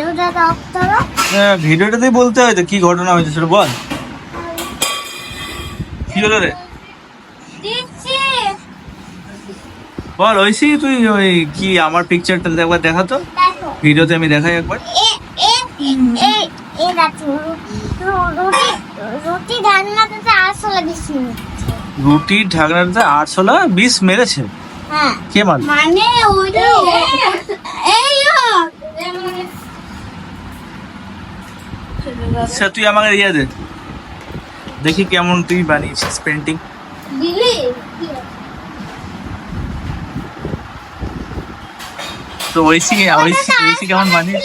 ভিডিওটা হ্যাঁ, ভিডিওটাতেই বলতে হয় তো কি ঘটনা হয়েছে সেটা বল। কি হলো রে? বল ঐশী তুই ওই কি আমার পিকচারটা একবার দেখা তো? ভিডিওতে আমি দেখাই একবার। রুটির ঢাকনাটাতে আটশোলা বিষ মেরেছে। হ্যাঁ। কে মার মানে ওইটা এই আচ্ছা তুই আমাকে ইয়ে দে। দেখি কেমন তুই বানিয়েছিস পেন্টিং তো ঐশী ঐশী ঐশী কেমন বানিয়েছিস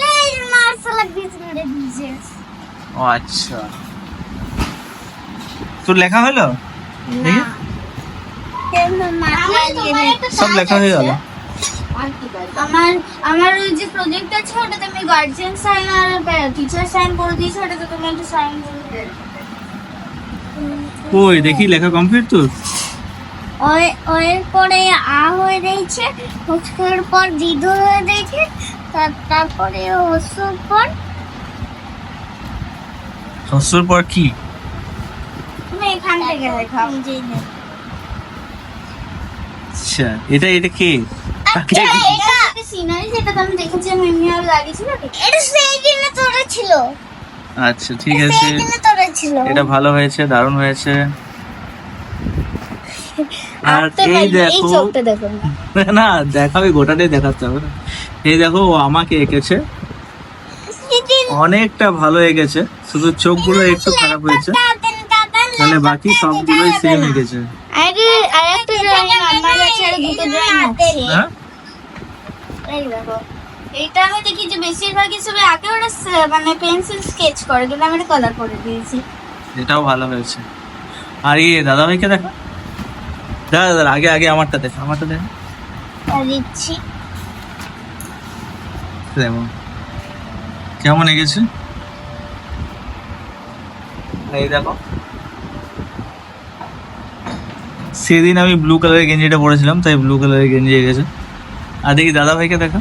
ও আচ্ছা। তোর লেখা হলো? দেখি। সব লেখা হয়ে গেল। আমার আমার ওই যে প্রজেক্ট আছে ওটাতে আমি গার্জিয়ান সাইন আর টিচার সাইন করে দিয়েছি ওটাতে তুমি একটু সাইন করে ওই দেখি লেখা কমপ্লিট তোর ওই ওই পরে আ হয়ে দিয়েছে হস্কের পর দিদু হয়ে দিয়েছে তার- তারপরে হস্যর পর ষষ্ঠর পর কি? তুমি এখান থেকে দেখাও আচ্ছা এটা এটা কে? আচ্ছা আচ্ছা ঠিক আছে এটা ভালো হয়েছে দারুণ হয়েছে আর এই দেখো না। না দেখাবে গোটাটাই দেখাতে হবে না এই দেখো ও আমাকে এঁকেছে অনেকটা ভালো এঁকেছে শুধু চোখগুলো একটু খারাপ হয়েছে তাড়াতাড়ি বাকি সবগুলোই সেম এঁকেছে আরে আরেকটা ড্রয়িং আমার কাছে আর দুটো ড্রয়িং আছে হ্যাঁ এই দেখো। এইটা আমি দেখি যে বেশিরভাগই সবাই আগে ওরা মানে পেন্সিল স্কেচ করে কিন্তু আমি এটা কালার করে দিয়েছি। এটাও ভালো হয়েছে। আর ইয়ে দাদা ভাইকে দেখো। দাদা দাদা আগে আগে আমারটা দেখো আমারটা দেখো। দিচ্ছি দেখো। কেমন এগেছে এই দেখো। সেদিন আমি ব্লু কালারের গেঞ্জিটা পরেছিলাম তাই ব্লু কালারের গেঞ্জি এঁকেছে আর দেখি দাদা ভাইকে দেখো।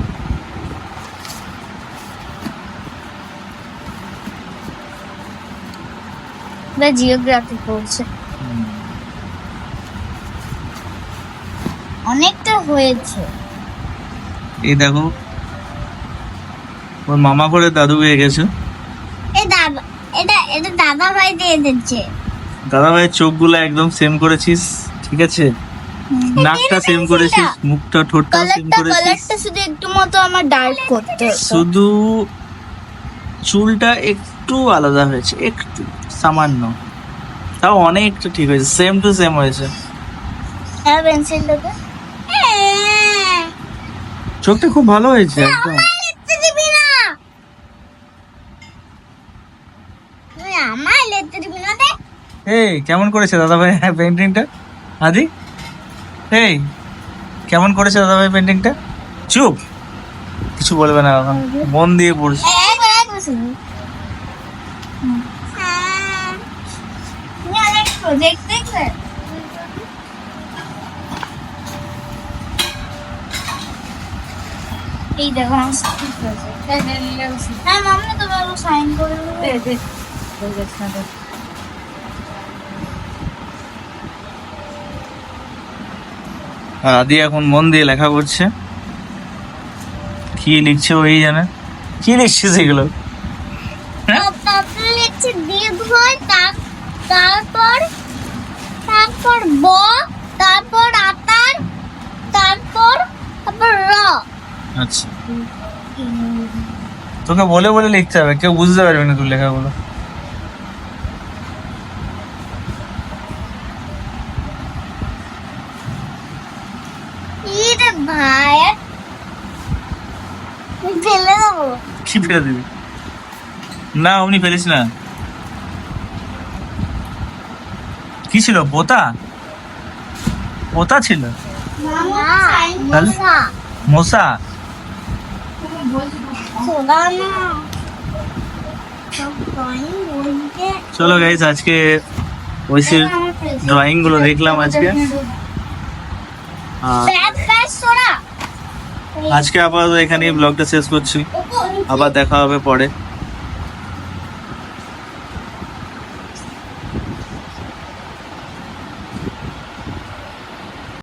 এটা জিওগ্রাফি পড়ছে। অনেকটা হয়েছে। এই দেখো ওর মামা করে দাদু এঁকেছে এই দাদা এটা এটা দাদা ভাই দিয়ে দিচ্ছে। দাদা ভাইয়ের চোখগুলো একদম সেম করেছিস ঠিক আছে? নাকটা সেম করেছিস মুখটা ঠোঁটটা সেম করেছিস। কালারটা শুধু একটু মতো আমার ডার্ক করতে। শুধু চুলটা একটু আলাদা হয়েছে একটু সামান্য। তাও অনেকটা ঠিক হয়েছে সেম টু সেম হয়েছে। পেন্সিলটাকে চোখটা খুব ভালো হয়েছে একদম। এই কেমন করেছে দাদা ভাই পেন্টিংটা আদি এই কেমন করেছে দাদা ভাই পেন্টিংটা চুপ কিছু বলবে না মন দিয়ে পড়ছে এই হ্যাঁ দেখো হ্যাঁ একটু সাইন করে আর আদি এখন মন দিয়ে লেখা করছে। কি লিখছে ওই জানে? কি লিখছে সেগুলো? হ্যাঁ? তারপর তারপর ব তারপর আতার তারপর তারপর র। আচ্ছা। তোকে বলে বলে লিখতে হবে কেউ বুঝতে পারবে না তোর লেখাগুলো। কি ফেলে দিবি? না অমনি ফেলিস না। কি ছিল পোতা? পোতা ছিল? মশা? চলো গাইস আজকে ঐশীর ড্রয়িংগুলো দেখলাম আজকে। আর আজকে আপাতত এখানেই ব্লগটা শেষ করছি। আবার দেখা হবে পরে।